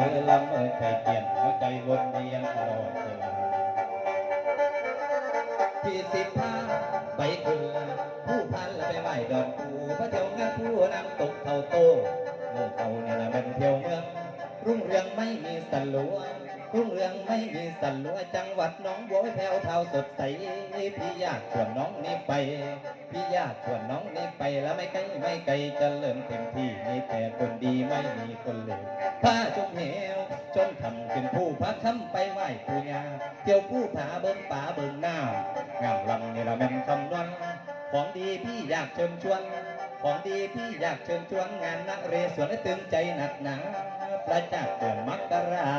คือลำเมอใจเปลี่ยนหัวใจวนเวียนตลอดเวลาที่สิบห้าไปคืนผู้พันละไปไหว้ดอนผูพระเจ้างานผู้นำตกเท่าโตเมื่อเขาเนี่ยละเป็นเที่ยวเมืองรุ่งเรืองไม่มีสันหลัว รุ่งเรืองไม่มีสันหลัวจังหวัดน้องบัวแผ่วเทาสดใสพี่อยากชวนน้องนี่ไป พี่อยากชวนน้องนี่ไปแล้วไม่ไกลไม่ไกลจะเริ่มเต็มที่มีแต่คนดีไม่มีคนเลวผ้าจงเหวจงทำขึ้นผู้พักคำไปไหว้ปูญาเที่ยวผู้ผาเบิ่งป่าเบิ่งหน้างามลำนี่ละแม่นคำนวณของดีพี่อยากเชิญชวนของดีพี่อยากเชิญชวนงานนักเรศวรให้ตึงใจหนักหนาประจักษ์เดือนมกรา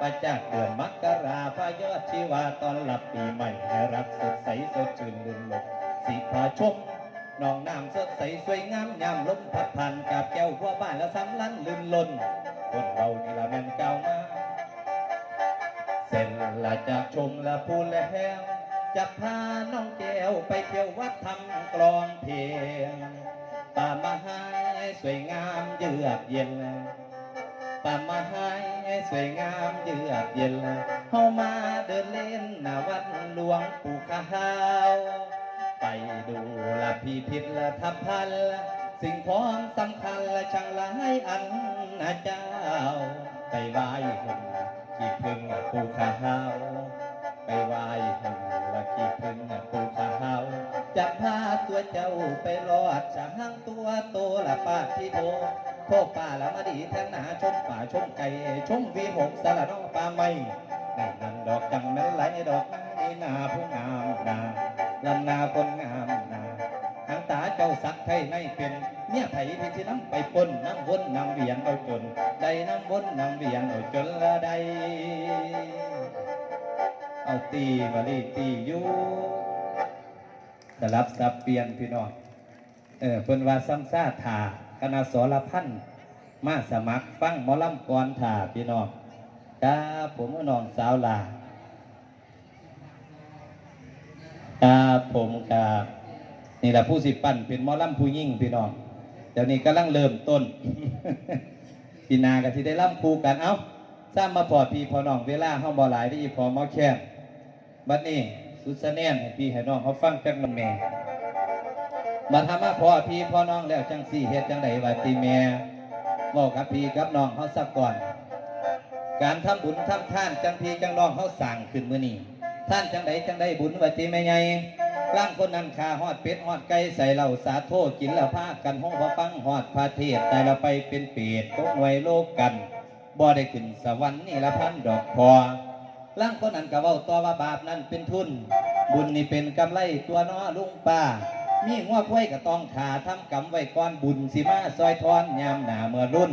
ประจักษ์เดือนมกราพยอดชีวาตอนหลับปีใหม่ให้รักสดใสสดชื่นลื่นลมสีพาชมน้องน้ำสดใสสวยงามยามลมพัดผ่านกับแก้วพัวบ้านแล้วซ้ำลันลื่นลนคนเรานี่ละแม่นเก่ามาเสร็จละจากชมละพูดแล้วจะพาน้องแก้วไปเที่ยววัดทำกลองเพลงป่ามาให้สวยงามเยือกเย็น ป่ามาให้สวยงามเยือกเย็นเฮามาเดินเล่นหน้าวัดหลวงปู่ขาวไปดูละพิพิธละทับพันละสิ่งของสำคัญละช่างหลายอันนะเจ้าไปไหว้หุ่นขี้พึ่งปู่ขาว ไปไหว้หุ่นละขี้พึ่งปูขาวจะพาตัวเจ้าไปรอดช้างตัวโตละป้าที่โตโคป่าละมาดีแทนหนาชมป่าชมไก่ชมวีหกสละน้องป่าไม่ในนั้นดอกจังนั้นไหลดอกนานีนาผู้งามนาลำนาคนงามนาหางตาเจ้าสักไทยในเป็นเมียไผที่ที่น้ำไปปนน้ำวนน้ำเวียนเอาจนได้น้ำวนน้ำเวียนเอาจนละได้ เอาตีมาลีตีอยู่สลับสับเปลี่ยนพี่น้องเออเพิ่นว่าซ้ำซ่าถาคณะสรพันธ์มาสมัครฟังมอลำก่อนถาพี่น้องกาผมกับน้องสาวลาครับผมครับนี่แหละผู้สิปั้นเป็นมอลำผู้ยิ่งพี่น้องเดี๋ยวนี้กำลังเริ่มต้นพี่นากับที่ได้ล่ำคู่กันเอ้าสร้างมาพอพี่พอน้องเวลาเฮาบ่หลายได้อีพอมอแคบ ดนี้สุดสะแนนให้พี่ให้น้องเขาฟังจักหน่อยแม่มาทำมาพอพี่พอน้องแล้วจังสี่เฮ็ดจังไดว่าตีแม่บอกกับพี่กับน้องเขาสักก่อน การทำบุญทำท่านจังพี่จังน้องเขาสั่งขึ้นมื้อนี้ท่านจังใดจังใดบุญวัติแม่ใหญ่ร่างคนนั้นขาฮอดเป็ดฮอดไก่ใส่เหล่าสาโทกินล้วพากันห้องพระฟังฮอดพาเทศแต่ละไปเป็นเปรตตกหน่วยโลกกันบ่ได้ขึ้นสวรรค์นี่ละพันดอกพอ ร่างคนนั้นก็เว้าตัวว่าบาปนั้นเป็นทุน บุญนี่เป็นกำไรตัวน้อลุงป้า มีงัวควายก็ต้องขาทำกรรมไว้ก่อนบุญสิมาซอยทอนยามหนาเมื่อรุ่น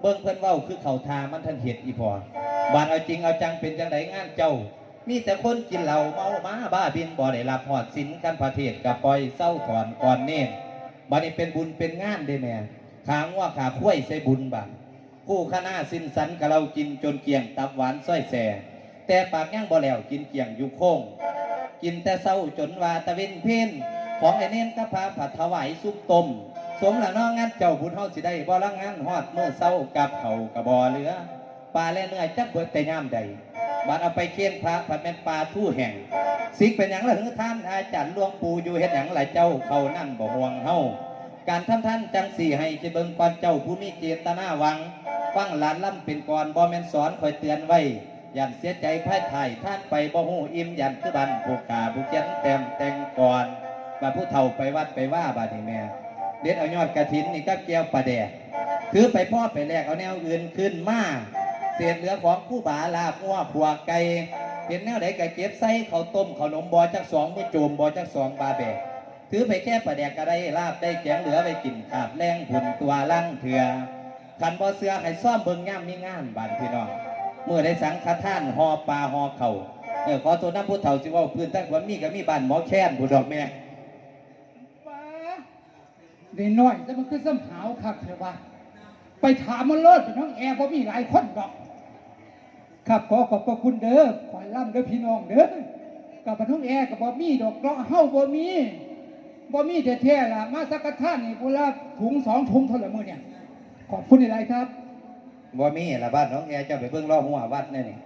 เบิ่งเพิ่นเว้าคือเขาทามันทันเห็ดอีพอบานเอาจริงเอาจังเป็นจังไดงานเจ้า มีแต่คนกินเหล้าเมามาบ้าบินบ่ได้รับหอดสินกันประเทศกับปล่อยเศร้าถอนก่อนเน่นบัดนี้เป็นบุญเป็นงานได้แม่ขางัวขาคุ้ยใส่บุญบัดกู้คณะสินสันกับเรากินจนเกลียงตับหวานส้อยแส แต่ปากย่างบ่แล้วกินเกลียงอยู่โค้งกินแต่เศร้าจนว่าตะเวนเพ่นของไอ้เน้นก็พาผัดถวายซุปต้มสมละน้องงานเจ้าบุญเฮาสิได้บ่ละงานฮอดเมื่อเศร้ากับเขากับบ่เหลือปลาและเนื้อจักเบิดแต่ย่ามใดบัดเอาไปเคียนพระผัดเป็นปลาทู่แห่งสิกเป็นอย่างละหรือท่านอาจารย์หลวงปู่อยู่เฮ็ดหยังหลายเจ้าเขานั่งบ่ห่วงเฮาการทำท่านจังสี่ให้จะเบิ่งก่อนเจ้าผู้มีเจตนาหวัง ฟังหลานล่ำเป็นก่อนบ่แม่นสอนคอยเตือนไว้ ยันเสียใจพ่ายไทยท่านไปบ่ฮู้อิ่มยันคือบันผู้กาผู้เขียนแต้มแต่งก่อนบาผู้เฒ่าไปวัดไปว่าบาดีแม่เด็ดเอายอดกระถินนี่ก็แก้วปลาแดกถือไปพ่อไปแลกเอาแนวอื่นขึ้นมาเศษเหลือของผู้บาลาบงัวผัวไก่เห็นแนวไหนก็เก็บใส่ข้าวต้มข้าวนมบอจักสองมือโจมบอจักสองบาแบกถือไปแค่ประแดกก็ได้ลาบได้แกงเหลือไปกินขาบแรงหุ่นตัวลังเถื่อขันบอเสือให้ซ่อมเบิงย่ำมีงานบานพี่น้อง เมื่อได้สังฆทานหอปลาหอเข่าเออขอตัวน้ำผู้เฒ่าสิว่าพื้นตั้งวันมีกับมีบ้านหมอแค้นผู้ดอกแม่ว้าเด็น้อยแต่มันคือซ้ำหาวคักเถอะว่าไปถามมันเลิศน้องแอร์บ่มีหลายคนดอกครับขอขอบพระคุณเด้อขอให้ร่ำเด้อพี่น้องเด้อกับน้องแอร์กับบ่มีดอกเนาะเฮาบ่มีบ่มีแท้ๆล่ะมาสักกะท่านนี่พุ่นละถุงสองถุงเท่าไหร่มื้อเนี่ยขอบคุณหลายครับ บ่มีละบ้านน้องแอจ้าไปเบิ่งล้อหัววัดนี่นี่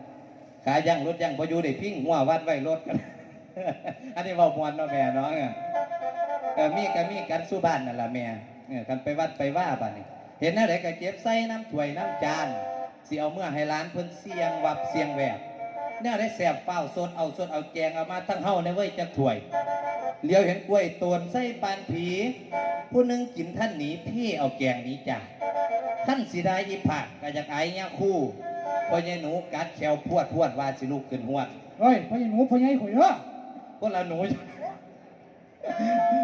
ขาย่างรถย่างพออยู่ได้พิงหัววัดไว้รถกัน อันนี้เว้ามวนเนาะแม่นาะเออมีก็มีกันสู้บ้านนั่นละแม่เออกันไปวัดไปว่าบัดนี้เห็นอะไรก็เก็บใส่น้ำถ้วยน้ำจานสิเอาเมื่อให้ร้านเพิ่นเสียงวับเสียงแหวบเนี่ยได้แสบเฝ้าสดเอาสดเอาแกงเอามาทั้งเฮาในเว้ยจะถ้วยเลี้ยวเห็นกล้วยตวนใส่ปานผี ผู้นึงกินท่านหนีพี่เอาแกงนี้จา กท่านสิได้อีผักก็อยากไอ้เนี่ยคู่พอยายหนูกัดแขวพวดพวดว่าสิลูกขึ้นหวดเฮ้ยพ่อใหญ่หนูพ่อใหญ่ข่อยเด้อคนละหนู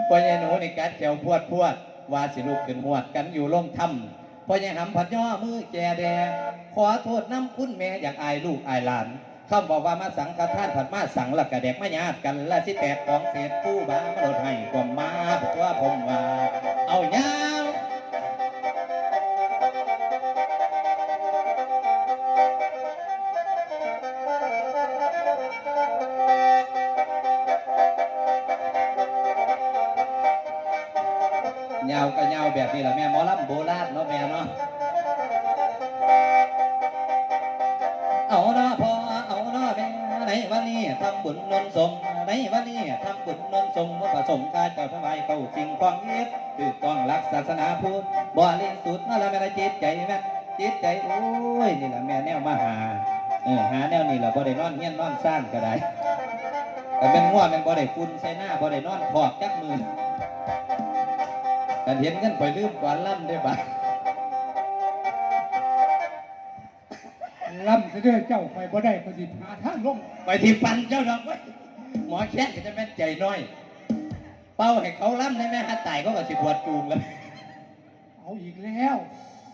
พอยายหนูนี่กัดแขวพวดพวดว่าสิลูกขึ้นหวดกันอยู่ล่มถ้ำพอยายหำผัดย่อมือแจแดงขอโทษน้ำคุณแม่อยากอายลูกอายหลานคำบอกว่ามาสังกท่านผัดมาสังหลักกระเด็กมาญาติกันละสิแตกของเศษผู้บ้ามาโดดให้ความมาเพราะว่าผมว่าเอายา ยาวก็ยาวแบบนี้แหละแม่หมอลำโบราณเนาะแม่เนาะเอาเนาะพอเอาเนาะแม่ในวันนี้ทำบุญนนสมในวันนี้ทำบุญนนสมว่าผสมกาเจ้าถวายเข้าสิ่งความเย็ดคือต้องรักศาสนาพุทธบริสุทธิ์นั่นละแม่ละจิตใจแม่จิตใจโอ้ยนี่แหละแม่แนวมาหาเออหาแนวนี่แหละบ่ได้นอนเฮียนนอนสร้างก็ได้แต่เป็นง่วงเป็นบ่ได้ฝุ่นใส่หน้าบ่ได้นอนขอบจักมือ กันเห็นกันไปลืมก่อนล่ำได้บ่าล่ำเสยเด้อเจ้าข่อยบ่ได้ข่อยสิหาทางลงไปที่ปันเจ้าดอกไว้หมอแค้นก็จะแม่นใจน้อย เป้าให้เขาล่ำได้ไหมฮะตายก็ก็สิบวชจูงแล้วเอาอีกแล้ว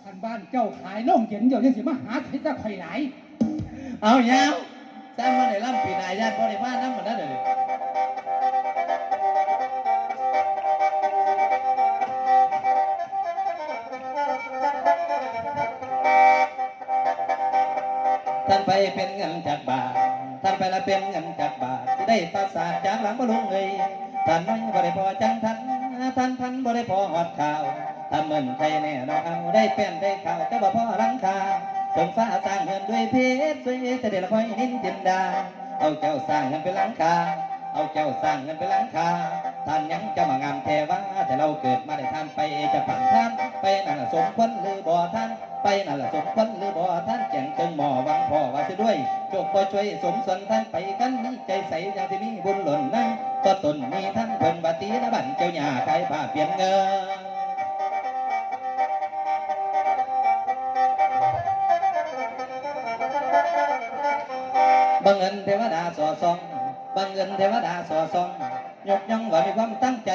ท่านบ้านเจ้าขายน้องเย็นเดี๋ยวนี้สิมาหาใครจะข่อยหลายเอายาวสร้างมาได้ล่ำปีนายญาติบริวารน้ำมันได้เลย ท่านไปเป็นเงินจากบาทท่านไปละเป็นเงินจากบาทได้ประสาทจากหลังบ่ลุงเลยท่านน้อยบ่ได้พอจังทันท่านพันบ่ได้พอหอดข่าวท่านเหมือนใครแน่นอนเอาได้เป็นได้ข่าวแต่บ่พอหลังคาจงฟ้าสร้างเงินด้วยเพชรสวยจะได้ละพอยนินจินดา เอาเจ้าสร้างเงินเป็นหลังคาเอาเจ้าสร้างเงินเป็นหลังคาท่านยังจะมางามเทวาแต่เราเกิดมาได้ท่านไปจะผ่านท่านไปนั่นละสมควรหรือบ่ท่านไปนั่นละสมควรหรือบ่ท่านแก่งเครื่องหมอหวัง ว่าจะด้วยจกบ่ช่วยสมส่วนท่านไปกันมีใจใสอย่างที่มีบุญหล่นนั่งก็ตนมีท่านเพิ่นบัตีนะบันเจ้าหญ้าขายผ้าเปลี่ยนเงินบังเอิญเทวดาสอซองบังเอิญเทวดาสอซองยกย่องว่ามีความตั้งใจ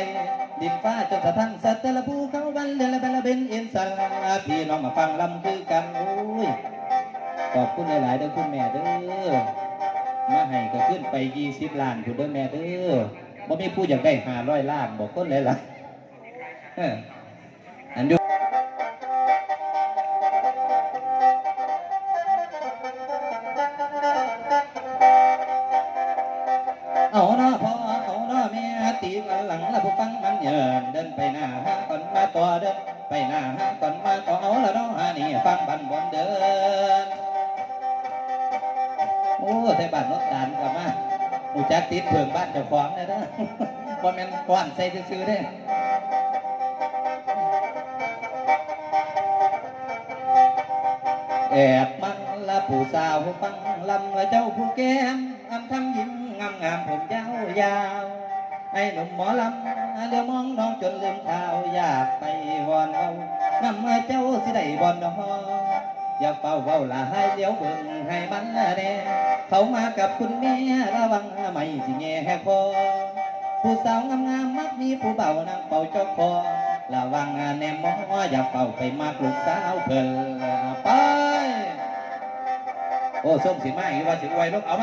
ดินฟ้าจนสะทันสัตว์แต่ละภูเขาวันเดือนละเป็นละเป็นเอ็นสาพี่น้องมาฟังลำคือกันโอ้ย ขอบคุณหลาย ๆ เด้อคุณแม่เด้อมาให้ก็ขึ้นไปยี่สิบล้านคุณเด้อแม่เด้อบ่มีผู้อยากได้ห้าร้อยล้านบอกคนหลายๆเอออันดูเอาเนาพ่อเอาเนาแม่ตีกันหลังแล้วผู้ฟังมันเยินเดินไปหน้าห้าก่อนมาต่อเดินไปหน้าห้าก่อนมาต่อเอาและเนาะหานี่ฟังบันบนเดิน โอ้แต่บ้านรถตานกลับมาอูจักติดเพิ่งบ้านเจ้าของเลยนะบ่แม่นก้อนใส่ซื่อๆเด้แอบมังละผู้สาวฟังลำละเจ้าผู้แก้มอำทำยิ้มงามงามๆผมยาวยาวไอ้หนุ่มหมอลำเดี๋ยวมองน้องจนลืมข่าวอยากไปวอนเอานำมาเจ้าสิได้บอนน้อ อย่าเฝ้าเว้าละให้เดี๋ยวเบิ่งให้มันแน่เขามากับคุณแม่ระวังไม่สิแง่คอผู้สาวงามๆมักมีผู้เบานั่งเฝ้าเจ้าคอระวังแนมมออย่าเฝ้าไปมากลูกสาวเพิ่นไปโอ้ส้มสีไม้ว่าสิไวยลูกเอามา